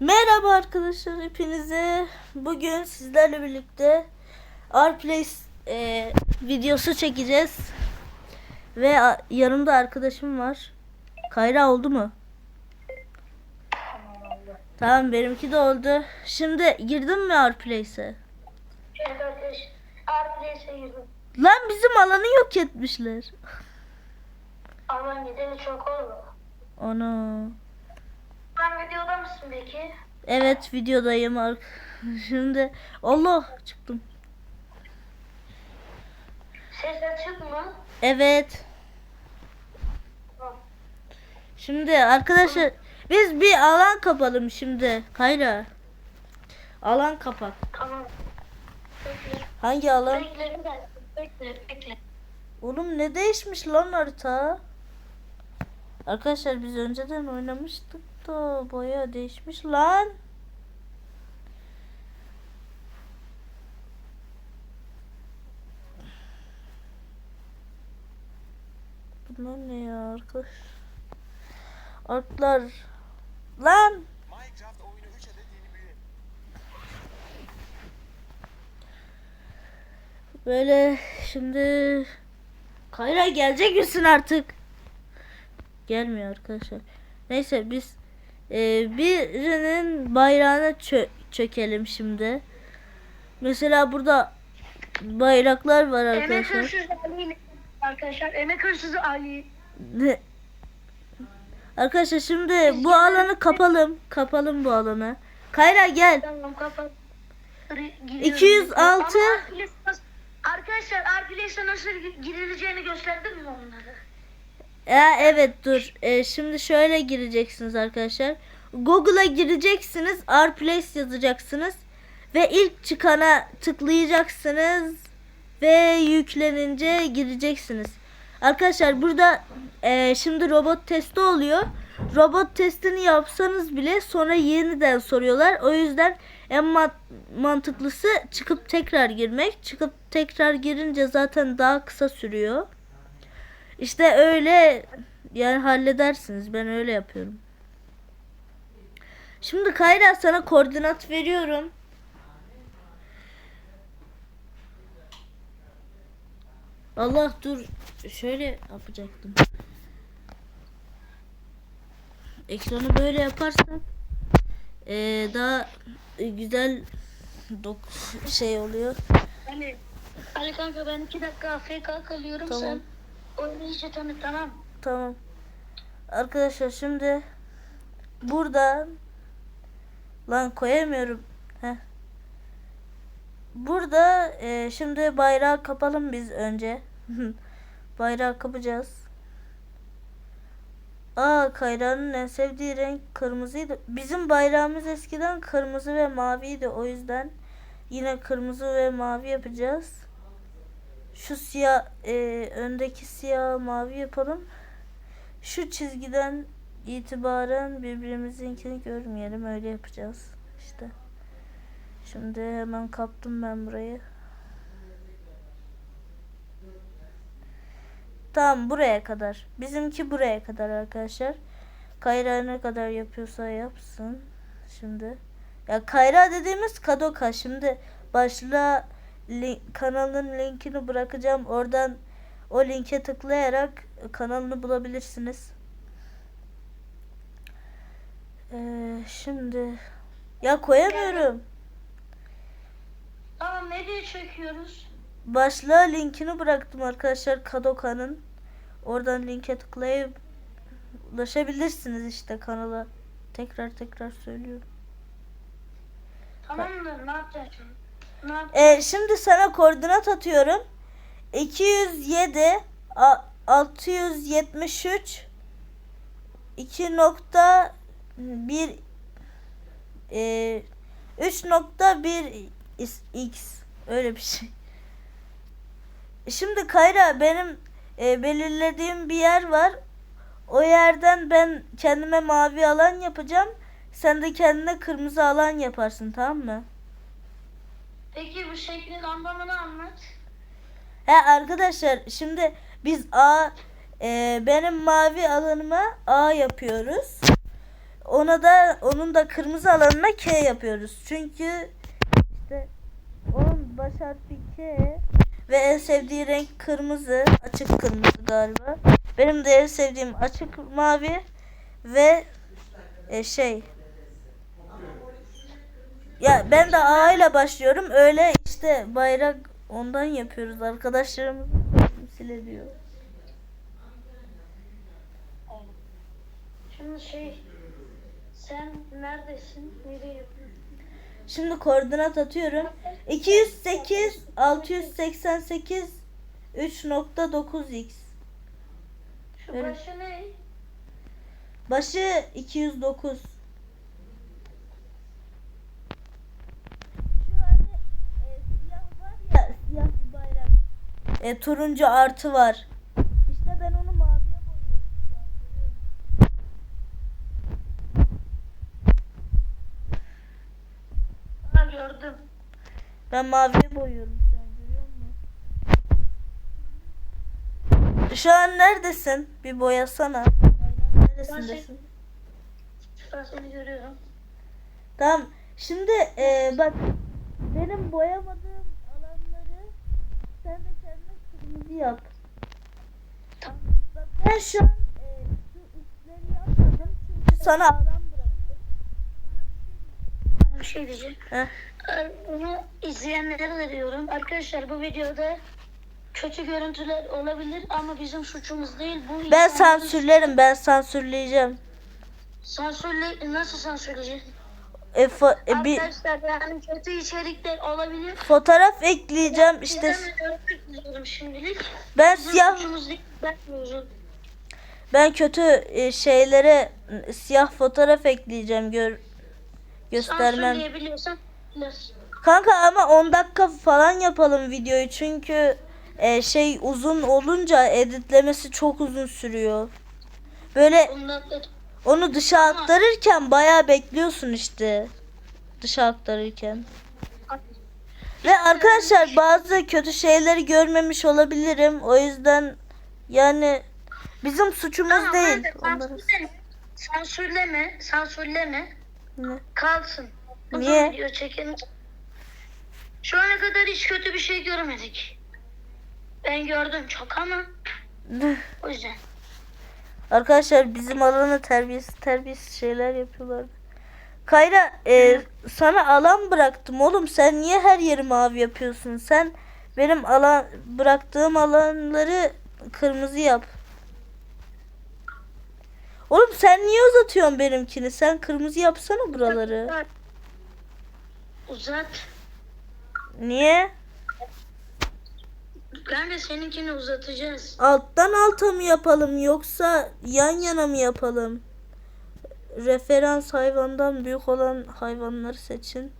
Merhaba arkadaşlar hepinize. Bugün sizlerle birlikte Arplace e, videosu çekeceğiz. Ve a- yanımda arkadaşım var. Kayra oldu mu? Tamam benimki de oldu. Şimdi girdin mi Arplace'e? Evet arkadaş. Arplace'e girdim. Lan bizim alanı yok etmişler. Aman gideli çok oldu. Ana. Sen videoda mısın peki? Evet videodayım. ar- Şimdi Allah çıktım. Ses açık mı? Evet. Şimdi arkadaşlar biz bir alan kapalım şimdi. Kayra. Alan kapat. Tamam. Bekle. Hangi alan? Bekle. Bekle bekle. Oğlum ne değişmiş lan harita? Arkadaşlar biz önceden oynamıştık da bayağı değişmiş lan. Bunlar ne ya arkadaş? Artlar. Lan. Minecraft oyunu 3 adet yeni büyü. Böyle şimdi Kayra gelecek misin artık? Gelmiyor arkadaşlar. Neyse biz e, birinin bayrağına çö- çökelim şimdi. Mesela burada bayraklar var Emek arkadaşlar. hırsızı Ali. Arkadaşlar emek hırsızı Ali. Ne? Arkadaşlar şimdi bu alanı kapalım. Kapalım bu alanı. Kayra gel. Tamam kapat. Giriyorum. 206. Ama Arplace'e nasıl- Arkadaşlar Arplace'e nasıl girileceğini gösterdin mi onları? Ya evet dur. Ee, şimdi şöyle gireceksiniz arkadaşlar. Google'a gireceksiniz. Rplace yazacaksınız. Ve ilk çıkana tıklayacaksınız. Ve yüklenince gireceksiniz. Arkadaşlar burada e, şimdi robot testi oluyor. Robot testini yapsanız bile sonra yeniden soruyorlar. O yüzden en ma- mantıklısı çıkıp tekrar girmek. Çıkıp tekrar girince zaten daha kısa sürüyor. İşte öyle yani halledersiniz. Ben öyle yapıyorum. Şimdi Kayra sana koordinat veriyorum. Allah dur. Şöyle yapacaktım. Ekranı böyle yaparsak eee, daha güzel dok- şey oluyor. Ali, Ali kanka ben iki dakika AFK kalıyorum Tamam. sen oyunu iyice tanı tamam. Tamam. Arkadaşlar şimdi burada lan koyamıyorum. Heh. Burada e, şimdi bayrağı kapalım biz önce. bayrağı kapacağız. Aa Kayra'nın en sevdiği renk kırmızıydı. Bizim bayrağımız eskiden kırmızı ve maviydi. O yüzden yine kırmızı ve mavi yapacağız. Şu siyah e, öndeki siyah mavi yapalım. Şu çizgiden itibaren birbirimizinkini görmeyelim. Öyle yapacağız. işte. Şimdi hemen kaptım ben burayı. Tamam buraya kadar. Bizimki buraya kadar arkadaşlar. Kayra ne kadar yapıyorsa yapsın. Şimdi. Ya Kayra dediğimiz Kadoka. Şimdi başlığa link, kanalın linkini bırakacağım. Oradan o linke tıklayarak kanalını bulabilirsiniz. Ee, şimdi ya koyamıyorum. Tamam ne diye çekiyoruz? Başlığa linkini bıraktım arkadaşlar Kadoka'nın. Oradan linke tıklayıp ulaşabilirsiniz işte kanala. Tekrar tekrar söylüyorum. Tamamdır ne yapacağız? Ee, şimdi sana koordinat atıyorum. 207 a- 673 2.1 e, 3.1 is- x öyle bir şey. Şimdi Kayra benim e, belirlediğim bir yer var. O yerden ben kendime mavi alan yapacağım. Sen de kendine kırmızı alan yaparsın tamam mı? Peki bu şeklin anlamını anlat. He arkadaşlar şimdi biz A e, benim mavi alanıma A yapıyoruz. ona da onun da kırmızı alanına K yapıyoruz. Çünkü işte onun baş harfi K ve en sevdiği renk kırmızı. Açık kırmızı galiba. Benim de en sevdiğim açık mavi ve e, şey ya ben de A ile başlıyorum. Öyle işte bayrak ondan yapıyoruz. Arkadaşlarımız temsil ediyor. Şimdi şey sen neredesin? Nereye yapıyorsun? Şimdi koordinat atıyorum. 208 688 3.9x. Şu başı ne? Başı 209. Şu hani e, siyah var ya siyah bir bayrak. E, turuncu artı var. İşte ben onu maviye boyuyorum? Ha gördüm. Ben maviye boyuyorum şu an görüyor musun? Şu an neredesin? Bir boyasana. Neresindesin? Ben seni görüyorum. Tamam. Şimdi e, bak benim boyamadığım alanları sen de kendine kırmızı yap. Tamam. Bak ben şu an e, şu üstleri yapmadım çünkü sana alan bıraktım. Bir şey diyeceğim. Heh. Ee, Bunu izleyenlere de diyorum. Arkadaşlar bu videoda kötü görüntüler olabilir ama bizim suçumuz değil. Bu Ben sansürlerim ben sansürleyeceğim. Sansürle nasıl sansürleyeceğiz? E, fo- e, bir Arkadaşlar yani kötü içerikler olabilir. fotoğraf ekleyeceğim işte Sizden de özür diliyorum şimdilik. ben Bizim siyah suçumuz değil. Ben özür ben kötü e, şeylere e, siyah fotoğraf ekleyeceğim gör göstermem. Sansürleyebiliyorsan biraz. Kanka ama 10 dakika falan yapalım videoyu çünkü e, şey uzun olunca editlemesi çok uzun sürüyor. Böyle Ondan da onu dışa aktarırken bayağı bekliyorsun işte. Dışa aktarırken. Ve arkadaşlar bazı kötü şeyleri görmemiş olabilirim. O yüzden yani bizim suçumuz Ama değil. Sansürleme, sansürleme, Ne? kalsın. Uzun Niye? video çekelim. Şu ana kadar hiç kötü bir şey görmedik. Ben gördüm çok ama o yüzden. Arkadaşlar bizim alana terbiyesiz terbiyesiz şeyler yapıyorlar. Kayra e, sana alan bıraktım oğlum. Sen niye her yeri mavi yapıyorsun? Sen benim alan bıraktığım alanları kırmızı yap. Oğlum sen niye uzatıyorsun benimkini? Sen kırmızı yapsana buraları. Uzat. Niye? De seninkini uzatacağız. Alttan alta mı yapalım yoksa yan yana mı yapalım? Referans hayvandan büyük olan hayvanları seçin.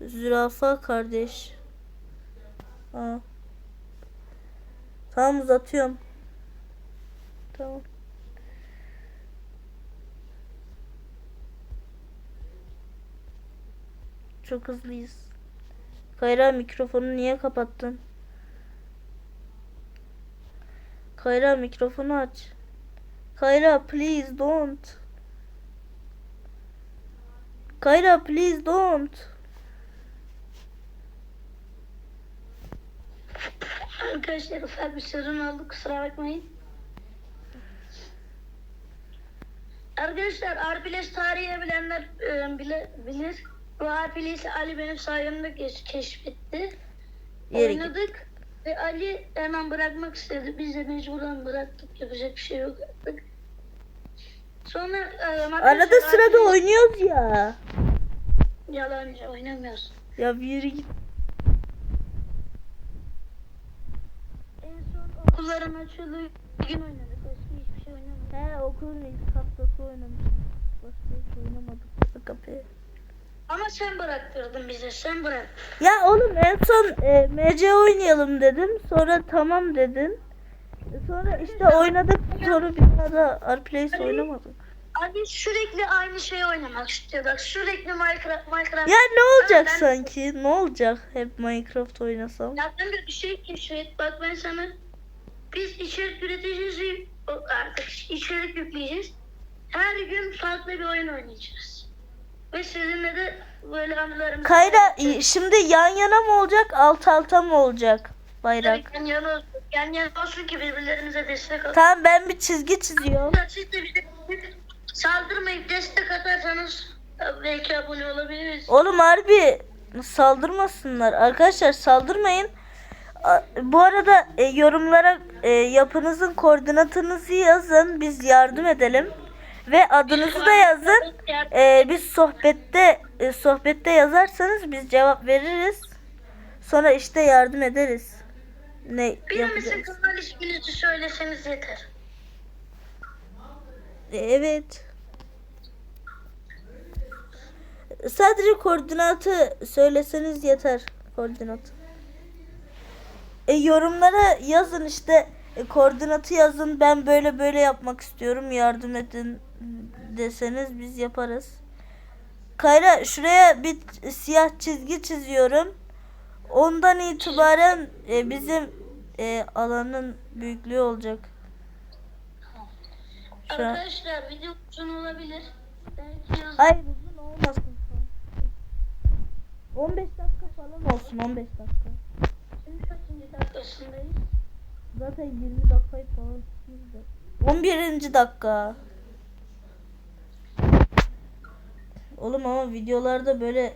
Zürafa kardeş. Aa. Tamam uzatıyorum. Tamam. Çok hızlıyız. Kayra mikrofonu niye kapattın? Kayra mikrofonu aç. Kayra please don't. Kayra please don't. Arkadaşlar ufak bir sorun oldu kusura bakmayın. Arkadaşlar Arpiles tarihi bilenler e, bile, bilir. Bu Arpiles'i Ali benim sayemde keşfetti. Yere git. Ve Ali hemen bırakmak istedi. Biz de mecburen bıraktık. Yapacak bir şey yok artık. Sonra e, Arada sırada Arpiles- oynuyoruz ya. Yalancı oynamıyoruz. Ya bir yere git. En son okulların açıldığı gün oynadık. Başka hiçbir şey oynamadık. He okulun ilk haftası oynamıştık. Başka hiç oynamadık. Kapıyı. Ama sen bıraktırdın bize. Sen bırak. Ya oğlum en son e, MC oynayalım dedim. Sonra tamam dedin. Sonra işte oynadık. Sonra bir daha da Arplace oynamadık. Abi sürekli aynı şeyi oynamak istiyor. Bak sürekli Minecraft, Minecraft. Ya ne olacak Ben- sanki? Ne olacak hep Minecraft oynasam? Ya ben de bir şey keşfet. Bak ben sana biz içerik üreteceğiz. Artık içerik yükleyeceğiz. her gün farklı bir oyun oynayacağız. Ve sizinle de böyle anılarımızı... Kayra şimdi yan yana mı olacak alt alta mı olacak bayrak? Yan yana olsun, yan yana olsun ki birbirlerimize destek alalım. Tamam ben bir çizgi çiziyorum. Siz de bize saldırmayıp destek atarsanız belki abone olabiliriz. Oğlum harbi saldırmasınlar. Arkadaşlar saldırmayın. Bu arada e, yorumlara e, yapınızın koordinatınızı yazın. Biz yardım edelim. Ve adınızı da yazın. E, biz sohbette e, sohbette yazarsanız biz cevap veririz. Sonra işte yardım ederiz. Ne Birimizin yapacağız? kanal isminizi söyleseniz yeter. E, Evet. Sadece koordinatı söyleseniz yeter. Koordinat. E, yorumlara yazın işte e, koordinatı yazın ben böyle böyle yapmak istiyorum yardım edin deseniz biz yaparız. Kayra şuraya bir siyah çizgi çiziyorum. Ondan itibaren e, bizim e, alanın büyüklüğü olacak. Şu an- Arkadaşlar video uzun olabilir. Hayır uzun olmasın. 15 dakika falan olsun 15 dakika. Şimdi kaçıncı dakikasındayız? Zaten 20 dakikayı falan tutmuştu. 11. dakika. Oğlum ama videolarda böyle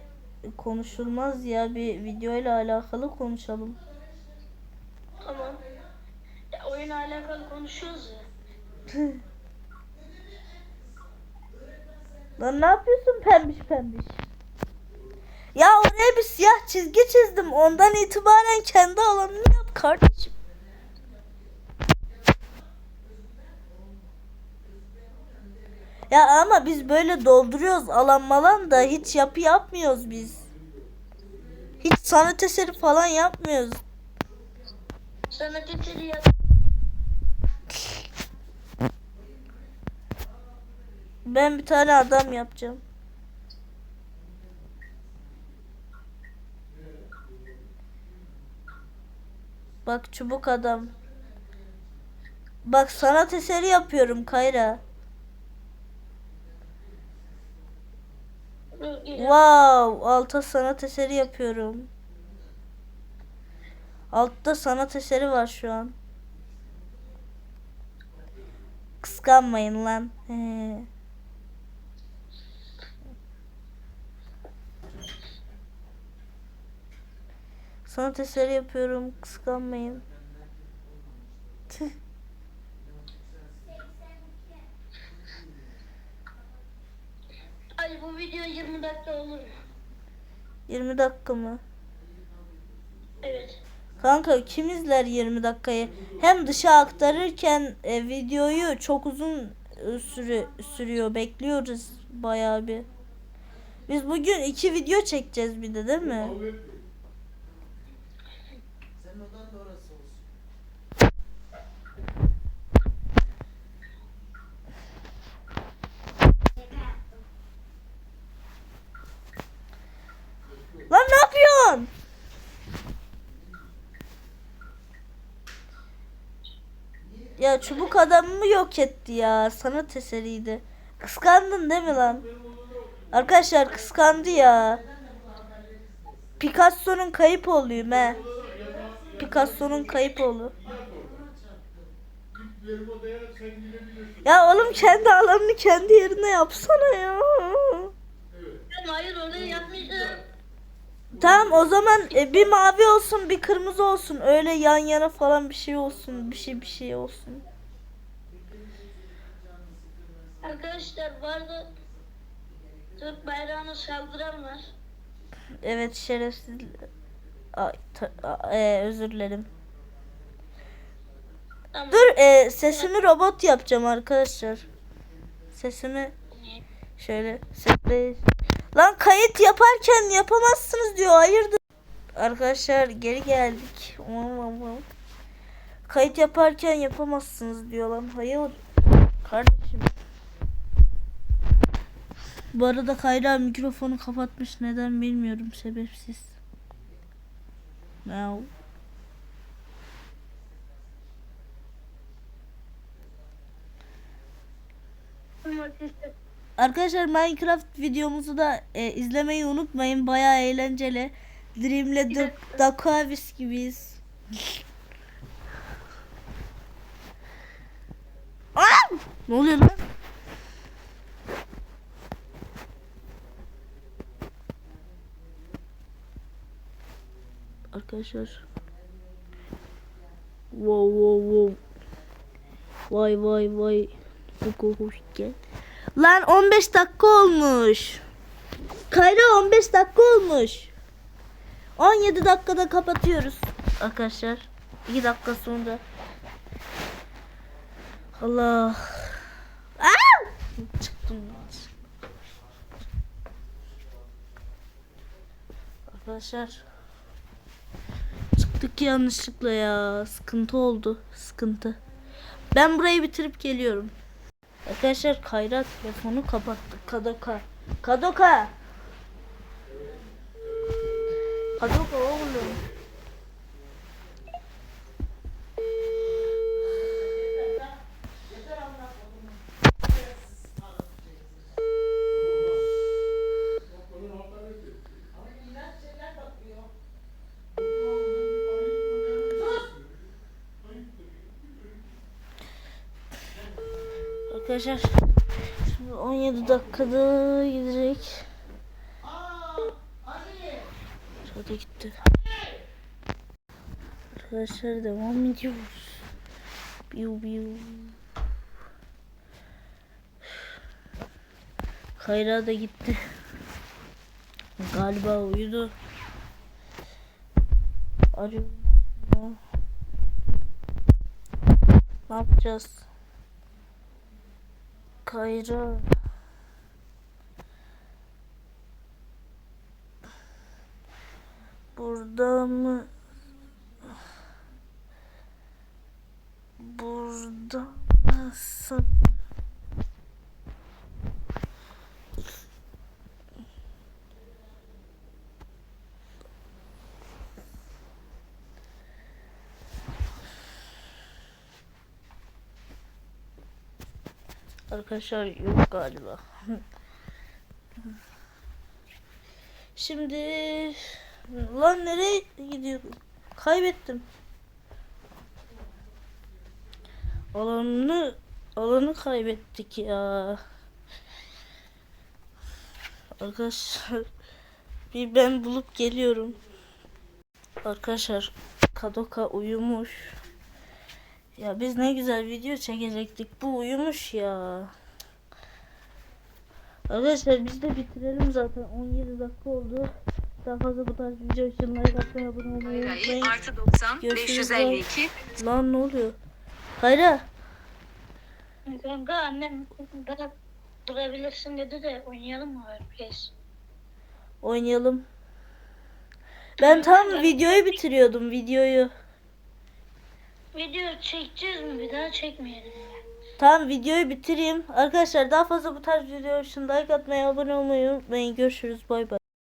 konuşulmaz ya bir videoyla alakalı konuşalım. Tamam. Ya, oyunla alakalı konuşuyoruz ya. Lan ne yapıyorsun pembiş pembiş? Ya oraya bir siyah çizgi çizdim. Ondan itibaren kendi alanını yap kardeşim. Ya ama biz böyle dolduruyoruz alan malan da hiç yapı yapmıyoruz biz. Hiç sanat eseri falan yapmıyoruz. Sana getiri ya. Ben bir tane adam yapacağım. Bak çubuk adam. Bak sanat eseri yapıyorum Kayra. Wow, alta sanat eseri yapıyorum. Altta sanat eseri var şu an. Kıskanmayın lan. Sanat eseri yapıyorum. Kıskanmayın. Tüh. Ay bu video 20 dakika olur mu? 20 dakika mı? Evet. Kanka kim izler 20 dakikayı? Hem dışa aktarırken e, videoyu çok uzun e, süre sürüyor. Bekliyoruz bayağı bir. Biz bugün iki video çekeceğiz bir de değil mi? Lan ne yapıyorsun? Ya çubuk adamımı yok etti ya. Sanat eseriydi. Kıskandın değil mi lan? Arkadaşlar kıskandı ya. Picasso'nun kayıp oğluyum he. Picasso'nun kayıp oğlu. Ya oğlum kendi alanını kendi yerine yapsana ya. Hayır oraya yapmayacağım. Tamam o zaman e, bir mavi olsun bir kırmızı olsun. Öyle yan yana falan bir şey olsun. Bir şey bir şey olsun. Arkadaşlar bu arada Türk bayrağına saldıran var. Evet şerefsiz. Ay, ta- a- e, özür dilerim. Tamam. Dur e, sesimi robot yapacağım arkadaşlar. Sesimi şöyle sesle. Lan kayıt yaparken yapamazsınız diyor. Hayırdır? Arkadaşlar geri geldik. Kayıt yaparken yapamazsınız diyor lan. Hayır. Kardeşim. Bu arada Kayra mikrofonu kapatmış. Neden bilmiyorum. Sebepsiz. Now. Arkadaşlar Minecraft videomuzu da e, izlemeyi unutmayın. Bayağı eğlenceli. Dream'le de Dakavis gibiyiz. Aa! Ne oluyor lan? Arkadaşlar. Wow wow wow. Vay vay vay. Çok hoş gel. Lan 15 dakika olmuş. Kayra 15 dakika olmuş. 17 dakikada kapatıyoruz. Arkadaşlar 2 dakika sonra. Allah. Aa! Çıktım. Arkadaşlar çıktık yanlışlıkla ya. Sıkıntı oldu. Sıkıntı. Ben burayı bitirip geliyorum. Arkadaşlar Kayra telefonu kapattı. Kadoka. Kadoka. Kadoka oğlum. Arkadaşlar şimdi 17 dakikada gidecek. Şurada gitti. Arkadaşlar devam ediyoruz. Biu biu. Kayra da gitti. Galiba uyudu. Arıyorum. Ne yapacağız? Kayra. Burada mı? Burada mısın? Arkadaşlar yok galiba. Şimdi lan nereye gidiyorum? Kaybettim. Alanını alanı kaybettik ya. Arkadaşlar bir ben bulup geliyorum. Arkadaşlar Kadoka uyumuş. Ya biz ne güzel video çekecektik. Bu uyumuş ya. Arkadaşlar biz de bitirelim zaten. 17 dakika oldu. Daha fazla bu tarz video için like atmayı abone olmayı unutmayın. artı 90 Görüşürüz. 552 Lan ne oluyor? Hayra. Kanka annem bana durabilirsin dedi de oynayalım mı Overplace? Oynayalım. Ben tam videoyu bitiriyordum videoyu. Video çekeceğiz mi bir daha çekmeyelim mi? Tamam videoyu bitireyim. Arkadaşlar daha fazla bu tarz video için like atmayı abone olmayı unutmayın. Görüşürüz. Bay bay.